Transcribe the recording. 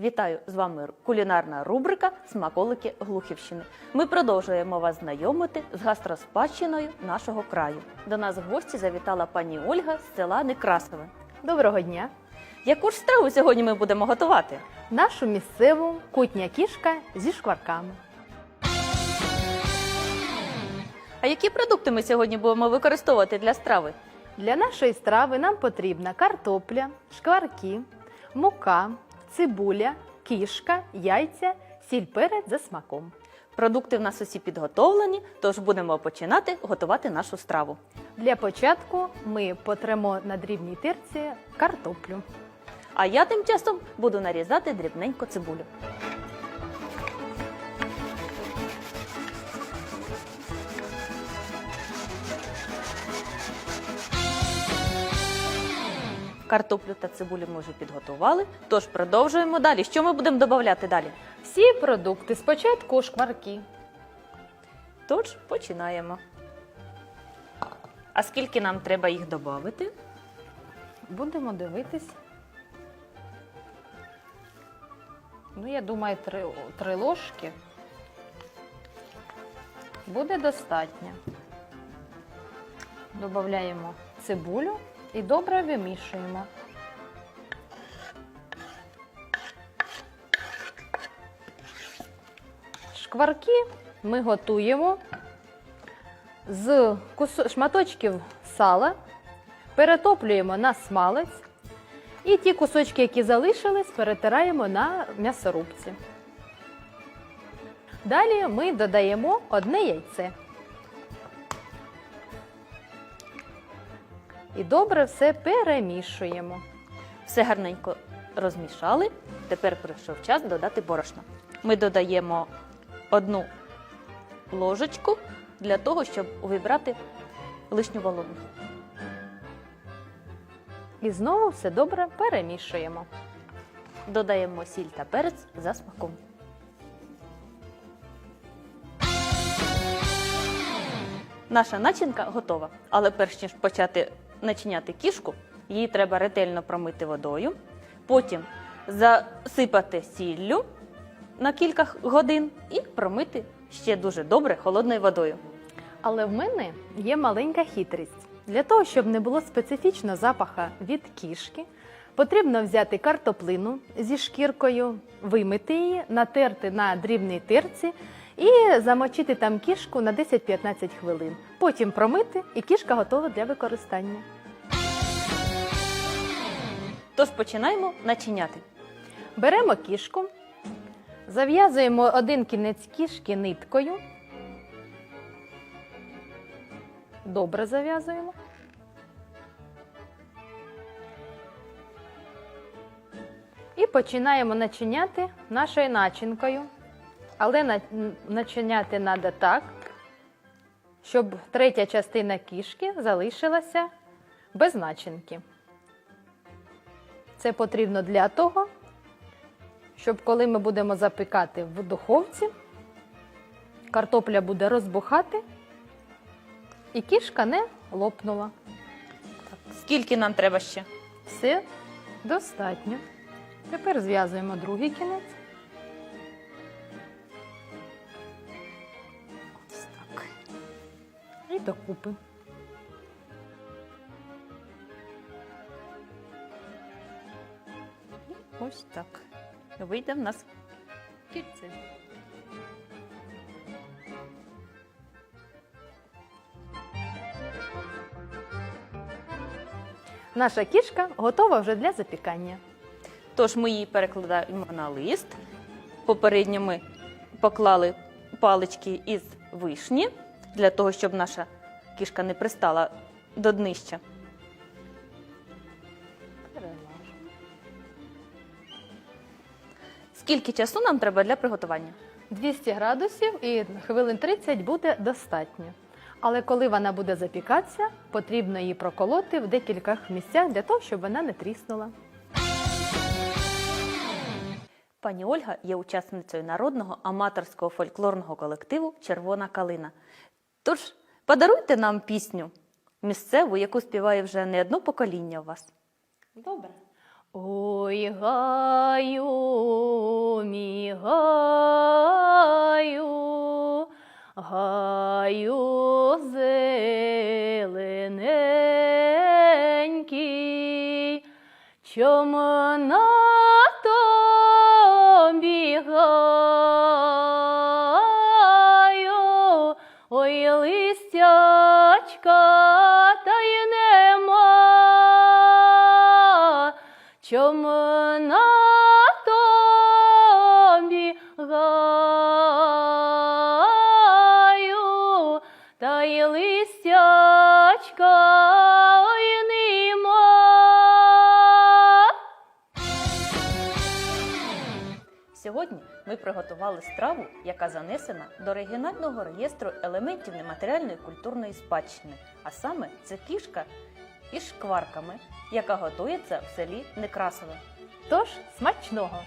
Вітаю з вами кулінарна рубрика Смаколики Глухівщини. Ми продовжуємо вас знайомити з гастроспадщиною нашого краю. До нас в гості завітала пані Ольга з села Некрасове. Доброго дня! Яку ж страву сьогодні ми будемо готувати? Нашу місцеву кутня кішка зі шкварками. А які продукти ми сьогодні будемо використовувати для страви? Для нашої страви нам потрібна картопля, шкварки, мука, цибуля, кішка, яйця, сіль перець за смаком. Продукти в нас усі підготовлені, тож будемо починати готувати нашу страву. Для початку ми потремо на дрібній тирці картоплю. А я тим часом буду нарізати дрібненько цибулю. Картоплю та цибулю ми вже підготували, тож продовжуємо далі. Що ми будемо додати далі? Всі продукти спочатку шкварки. Тож починаємо. А скільки нам треба їх додати? Будемо дивитись. Ну, я думаю, три, три ложки буде достатньо. Додаємо цибулю і добре вимішуємо. Шкварки ми готуємо з шматочків сала, перетоплюємо на смалець і ті кусочки, які залишились, перетираємо на м'ясорубці. Далі ми додаємо одне яйце. І добре все перемішуємо. Все гарненько розмішали. Тепер прийшов час додати борошно. Ми додаємо одну ложечку для того, щоб вибрати лишню вологу. І знову все добре перемішуємо. Додаємо сіль та перець за смаком. Наша начинка готова. Але перш ніж почати начиняти кішку, її треба ретельно промити водою, потім засипати сіллю на кілька годин і промити ще дуже добре холодною водою. Але в мене є маленька хитрість. Для того, щоб не було специфічного запаха від кішки, потрібно взяти картоплину зі шкіркою, вимити її, натерти на дрібній тирці і замочити там кішку на 10-15 хвилин. Потім промити, і кішка готова для використання. Тож починаємо начиняти. Беремо кішку, зав'язуємо один кінець кішки ниткою. Добре зав'язуємо. І починаємо начиняти нашою начинкою. Але начиняти треба так, щоб третя частина кішки залишилася без начинки. Це потрібно для того, щоб коли ми будемо запікати в духовці, картопля буде розбухати і кішка не лопнула. Скільки нам треба ще? Все достатньо. Тепер зв'язуємо другий кінець. І докупи. Ось так. Вийде в нас Кільце. Наша кішка готова вже для запікання. Тож ми її перекладаємо на лист. Попередньо ми поклали палички із вишні для того, щоб наша кішка не пристала до днища. Скільки часу нам треба для приготування? 200 градусів і хвилин 30 буде достатньо. Але коли вона буде запікатися, потрібно її проколоти в декількох місцях для того, щоб вона не тріснула. Пані Ольга є учасницею народного аматорського фольклорного колективу Червона калина. Тож подаруйте нам пісню місцеву, яку співає вже не одно покоління у вас. Добре. Ой, гаю, мігаю, гаю зелененький, чом на листячка та й нема, чому на Сьогодні ми приготували страву, яка занесена до регіонального реєстру елементів нематеріальної культурної спадщини, а саме це кішка із шкварками, яка готується в селі Некрасове. Тож смачного!